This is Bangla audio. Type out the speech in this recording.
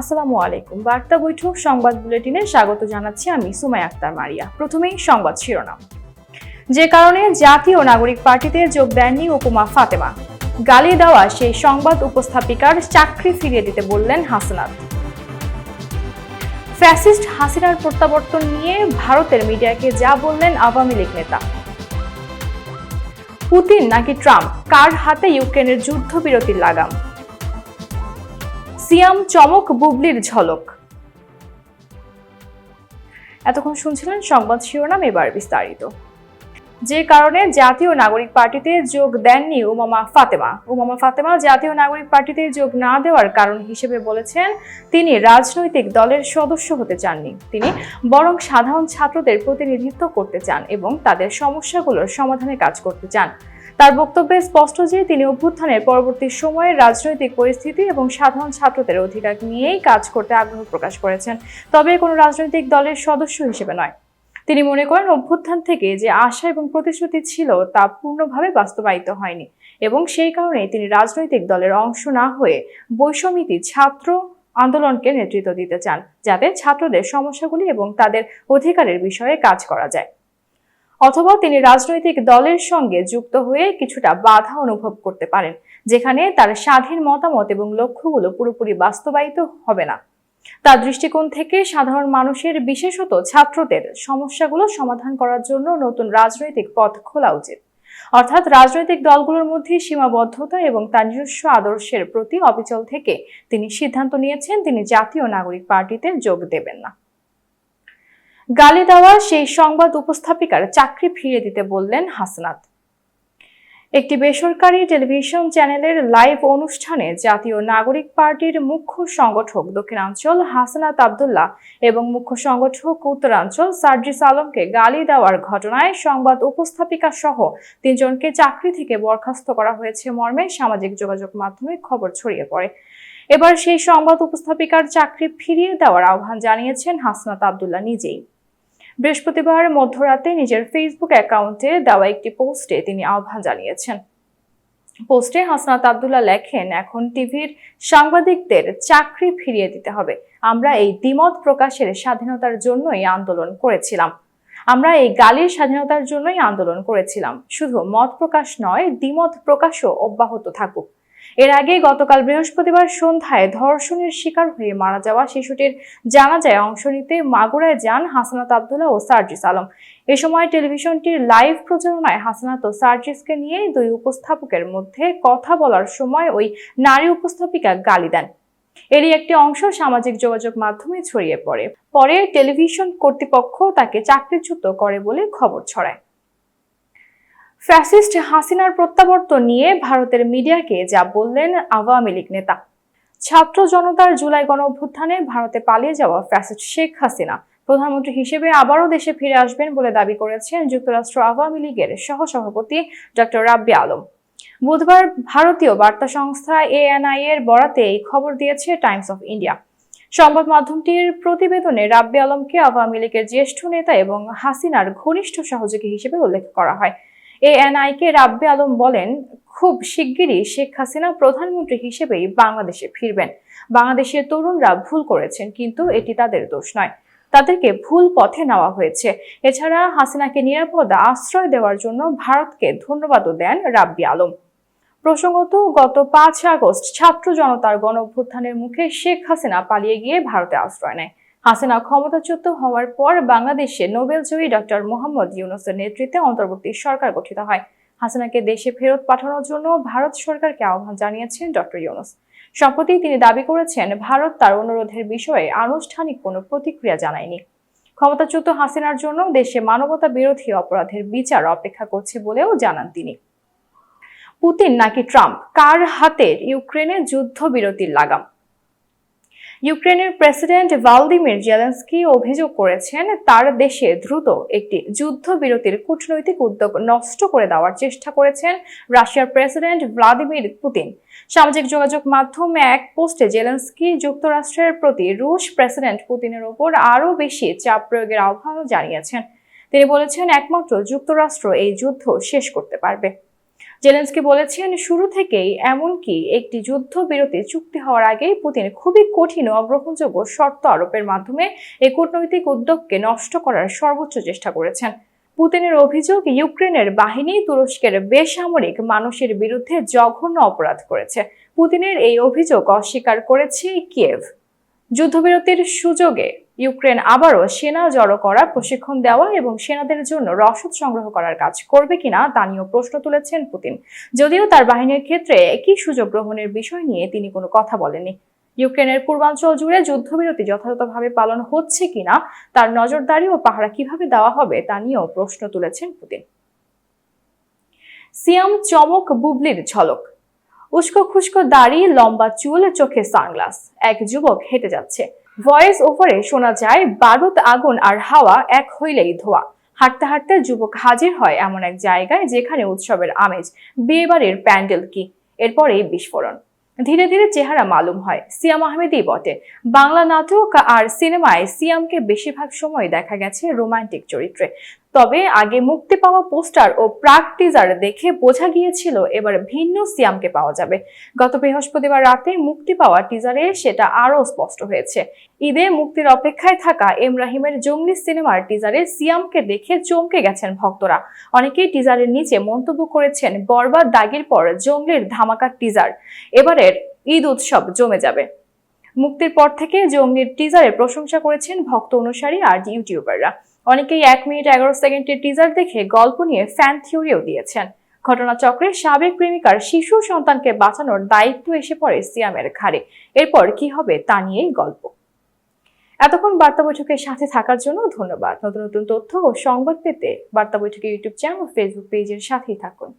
আসসালামু আলাইকুম। বার্তা বৈঠক সংবাদ বুলেটিনে স্বাগত জানাচ্ছি আমি সুমাই আক্তার মারিয়া। প্রথমেই সংবাদ শিরোনাম। যে কারণে জাতীয় নাগরিক পার্টিতে যোগ দেননি উপমা ফাতেমা। গালি দেওয়া সেই সংবাদ উপস্থাপিকার চাকরি ফিরিয়ে দিতে বললেন হাসনাত। ফ্যাসিস্ট হাসিনার প্রত্যাবর্তন নিয়ে ভারতের মিডিয়াকে যা বললেন আওয়ামী লীগ নেতা। পুতিন নাকি ট্রাম্প? কার হাতে ইউক্রেনের যুদ্ধবিরতির লাগাম? সিয়াম চমক, বুবলির ঝলক। এতক্ষণ শুনছিলেন সংবাদ শিরোনাম, এবার বিস্তারিত। যে কারণে জাতীয় নাগরিক পার্টিতে যোগ দেননি উমামা ফাতেমা। উমামা ফাতেমা জাতীয় নাগরিক পার্টিতে যোগ না দেওয়ার কারণ হিসেবে বলেছেন, তিনি রাজনৈতিক দলের সদস্য হতে চাননি। তিনি বরং সাধারণ ছাত্রদের প্রতিনিধিত্ব করতে চান এবং তাদের সমস্যাগুলোর সমাধানে কাজ করতে চান। তার বক্তব্যে স্পষ্ট যে তিনি অভ্যুত্থানের পরবর্তী সময়ে রাজনৈতিক পরিস্থিতি এবং সাধারণ ছাত্রদের অধিকার নিয়েই কাজ করতে আগ্রহ প্রকাশ করেছেন। তবে কোনো রাজনৈতিক দলের সদস্য হিসেবে নয়। তিনি মনে করেন অভ্যুত্থান থেকে যে আশা এবং প্রতিশ্রুতি ছিল তা পূর্ণভাবে বাস্তবায়িত হয়নি এবং সেই কারণে তিনি রাজনৈতিক দলের অংশ না হয়ে বৈষমিতি ছাত্র আন্দোলনকে নেতৃত্ব দিতে চান, যাতে ছাত্রদের সমস্যাগুলি এবং তাদের অধিকারের বিষয়ে কাজ করা যায়। অথবা তিনি রাজনৈতিক দলের সঙ্গে যুক্ত হয়ে কিছুটা বাধা অনুভব করতে পারেন, যেখানে তার স্বাধীন মতামত এবং লক্ষ্যগুলো পুরোপুরি বাস্তবায়িত হবে না। তার দৃষ্টিকোণ থেকে সাধারণ মানুষের, বিশেষত ছাত্রদের, সমস্যাগুলো সমাধান করার জন্য নতুন রাজনৈতিক পথ খোলা উচিত। অর্থাৎ রাজনৈতিক দলগুলোর মধ্যে সীমাবদ্ধতা এবং তার নিজস্ব আদর্শের প্রতি অবিচল থেকে তিনি সিদ্ধান্ত নিয়েছেন, তিনি জাতীয় নাগরিক পার্টিতে যোগ দেবেন না। গালি দেওয়া সেই সংবাদ উপস্থাপিকার চাকরি ফিরিয়ে দিতে বললেন হাসনাত। একটি বেসরকারি টেলিভিশন চ্যানেলের লাইভ অনুষ্ঠানে জাতীয় নাগরিক পার্টির মুখ্য সংগঠক দক্ষিণাঞ্চল হাসনাত আবদুল্লাহ এবং মুখ্য সংগঠক উত্তরাঞ্চল সার্জিস আলমকে গালি দেওয়ার ঘটনায় সংবাদ উপস্থাপিকা সহ তিনজনকে চাকরি থেকে বরখাস্ত করা হয়েছে মর্মে সামাজিক যোগাযোগ মাধ্যমে খবর ছড়িয়ে পড়ে। এবার সেই সংবাদ উপস্থাপিকার চাকরি ফিরিয়ে দেওয়ার আহ্বান জানিয়েছেন হাসনাত আবদুল্লাহ নিজেই। বৃহস্পতিবার মধ্যরাতে নিজের ফেসবুক অ্যাকাউন্টে দেওয়া একটি পোস্টে তিনি আহ্বান জানিয়েছেন। পোস্টে হাসনাত আবদুল্লাহ লেখেন, এখন টিভির সাংবাদিকদের চাকরি ফিরিয়ে দিতে হবে। আমরা এই দ্বিমত প্রকাশের স্বাধীনতার জন্যই আন্দোলন করেছিলাম। আমরা এই গালির স্বাধীনতার জন্যই আন্দোলন করেছিলাম। শুধু মত প্রকাশ নয়, দ্বিমত প্রকাশও অব্যাহত থাকুক। এর আগে গতকাল বৃহস্পতিবার সন্ধ্যায় ধর্ষণের শিকার হয়ে মারা যাওয়া শিশুটির জানাজায় অংশ নিতে মাগুরায় যান হাসানাত আবদুল্লাহ ও সার্জিস আলম। এ সময় টেলিভিশনটির লাইভ প্রচারণায় হাসানাত ও সার্জিসকে নিয়ে দুই উপস্থাপকের মধ্যে কথা বলার সময় ওই নারী উপস্থাপিকা গালি দেন। এরই একটি অংশ সামাজিক যোগাযোগ মাধ্যমে ছড়িয়ে পড়ে। পরে টেলিভিশন কর্তৃপক্ষ তাকে চাকরিচ্যুত করে বলে খবর ছড়ায়। ফ্যাসিস্ট হাসিনার প্রত্যাবর্তন নিয়ে ভারতের মিডিয়াকে যা বললেন আওয়ামী লীগ নেতা। ছাত্র জনতার জুলাই গণ অভ্যুত্থানে ভারতে পালিয়ে যাওয়া ফ্যাসিস্ট শেখ হাসিনা প্রধানমন্ত্রী হিসেবে আবারও দেশে ফিরে আসবেন বলে দাবি করেছেন যুক্তরাষ্ট্র আওয়ামী লীগের সহসভাপতি ডক্টর রাব্বি আলম। বুধবার ভারতীয় বার্তা সংস্থা এএনআই এর বরাতে এই খবর দিয়েছে টাইমস অফ ইন্ডিয়া। সংবাদ মাধ্যমটির প্রতিবেদনে রাব্বি আলমকে আওয়ামী লীগের জ্যেষ্ঠ নেতা এবং হাসিনার ঘনিষ্ঠ সহযোগী হিসেবে উল্লেখ করা হয়। এএনআইকে রাব্বি আলম বলেন, খুব শিগগিরই শেখ হাসিনা প্রধানমন্ত্রী হিসেবেই বাংলাদেশে ফিরবেন। বাংলাদেশের তরুণরা ভুল করেছেন, কিন্তু এটি তাদের দোষ নয়। তাদেরকে ভুল পথে নেওয়া হয়েছে। এছাড়া হাসিনাকে নিরাপদ আশ্রয় দেওয়ার জন্য ভারতকে ধন্যবাদও দেন রাব্বি আলম। প্রসঙ্গত, গত পাঁচ আগস্ট ছাত্র জনতার গণ মুখে শেখ হাসিনা পালিয়ে গিয়ে ভারতে আশ্রয় নেয়। হাসিনা ক্ষমতাচ্যুত হওয়ার পর বাংলাদেশে নোবেলজয়ী ডক্টর মোহাম্মদ ইউনুসের নেতৃত্বে অন্তর্বর্তী সরকার গঠিত হয়। হাসিনাকে দেশে ফেরত পাঠানোর জন্য ভারত সরকারকে আহ্বান জানিয়েছেন ডক্টর ইউনুস। সম্প্রতি তিনি দাবি করেছেন, ভারত তার অনুরোধের বিষয়ে আনুষ্ঠানিক কোনো প্রতিক্রিয়া জানায়নি। ক্ষমতাচ্যুত হাসিনার জন্য দেশে মানবতা বিরোধী অপরাধের বিচার অপেক্ষা করছে বলেও জানান তিনি। পুতিন নাকি ট্রাম্প? কার হাতের ইউক্রেনে যুদ্ধবিরতির লাগাম? ইউক্রেনের প্রেসিডেন্ট ভালদিমির জেলেন্সকি অভিযোগ করেছেন, তার দেশে দ্রুত একটি যুদ্ধবিরতির কূটনৈতিক উদ্যোগ নষ্ট করে দেওয়ার চেষ্টা করেছেন রাশিয়ার প্রেসিডেন্ট ভ্লাদিমির পুতিন। সামাজিক যোগাযোগ মাধ্যমে এক পোস্টে জেলেন্সকি যুক্তরাষ্ট্রের প্রতি রুশ প্রেসিডেন্ট পুতিনের ওপর আরও বেশি চাপ প্রয়োগের আহ্বানও জানিয়েছেন। তিনি বলেছেন, একমাত্র যুক্তরাষ্ট্র এই যুদ্ধ শেষ করতে পারবে। জেলেন্সকি বলেছেন, শুরু থেকেই এমনকি একটি যুদ্ধবিরতি চুক্তি হওয়ার আগেই পুতিন খুবই কঠিন অগ্রহণযোগ্য শর্ত আরোপের মাধ্যমে এই কূটনৈতিক উদ্যোগকে নষ্ট করার সর্বোচ্চ চেষ্টা করেছেন। পুতিনের অভিযোগ, ইউক্রেনের বাহিনী তুরস্কের বেসামরিক মানুষের বিরুদ্ধে জঘন্য অপরাধ করেছে। পুতিনের এই অভিযোগ অস্বীকার করেছে কিয়েভ। যুদ্ধবিরতির সুযোগে ইউক্রেন আবারও সেনা জড়ো করা প্রশিক্ষণ দেওয়া এবং সেনাদের জন্য রসদ সংগ্রহ করার কাজ করবে কিনা তা নিয়েও প্রশ্ন তুলেছেন পুতিন। যদিও তার বাহিনীর ক্ষেত্রে একই সুযোগ গ্রহণের বিষয় নিয়ে তিনি কোনো কথা বলেননি। ইউক্রেনের পূর্বাঞ্চল জুড়ে যুদ্ধবিরতি যথাযথভাবে পালন হচ্ছে কিনা তার নজরদারি ও পাহারা কীভাবে দেওয়া হবে তা নিয়েও প্রশ্ন তুলেছেন পুতিন। সিয়াম চমক বুবলির ঝলক। উস্কো খুস্কো দাড়ি, লম্বা চুল, চোখে সানগ্লাস। এক যুবক হেঁটে যাচ্ছে। ভয়েস ওভারে শোনা যায়, বারুদ, আগুন আর হাওয়া এক হইলেই ধোয়া। হাঁটতে হাঁটতে যুবক হাজির হয় এমন এক জায়গায় যেখানে উৎসবের আমেজ, বিয়েবাড়ির প্যান্ডেল কি এরপরে বিস্ফোরণ। ধীরে ধীরে চেহারা মালুম হয়, সিয়াম আহমেদই বটে। বাংলা নাটক আর সিনেমায় সিয়ামকে বেশিরভাগ সময় দেখা গেছে রোমান্টিক চরিত্রে। তবে আগে মুক্তি পাওয়া পোস্টার ও প্রাক টিজার দেখে বোঝা গিয়েছিল এবার ভিন্ন সিয়ামকে পাওয়া যাবে। গত বৃহস্পতিবার রাতে মুক্তি পাওয়া টিজারে সেটা আরও স্পষ্ট হয়েছে। ঈদে মুক্তির অপেক্ষায় থাকা এম রাহিমের জঙ্গলি সিনেমার টিজারে সিয়ামকে দেখে চমকে গেছেন ভক্তরা। অনেকেই টিজারের নিচে মন্তব্য করেছেন, বরবাদ দাগের পর জঙ্গলির ধামাকা টিজার এবারের ঈদ উৎসব জমে যাবে। মুক্তির পর থেকে জঙ্গলির টিজারের প্রশংসা করেছেন ভক্ত অনুসারী আর ইউটিউবাররা। অনেকেই এক মিনিট এগারো সেকেন্ডের টিজার দেখে গল্প নিয়ে ফ্যান থিওরিও দিয়েছেন। ঘটনাচক্রে সাবেক প্রেমিকার শিশু সন্তানকে বাঁচানোর দায়িত্ব এসে পড়ে সিয়ামের ঘাড়ে। এরপর কি হবে তা নিয়েই গল্প। এতক্ষণ বার্তা বৈঠকের সাথে থাকার জন্য ধন্যবাদ। নতুন নতুন তথ্য ও সংবাদ পেতে বার্তা বৈঠকের ইউটিউব চ্যানেল ও ফেসবুক পেজের সাথেই থাকুন।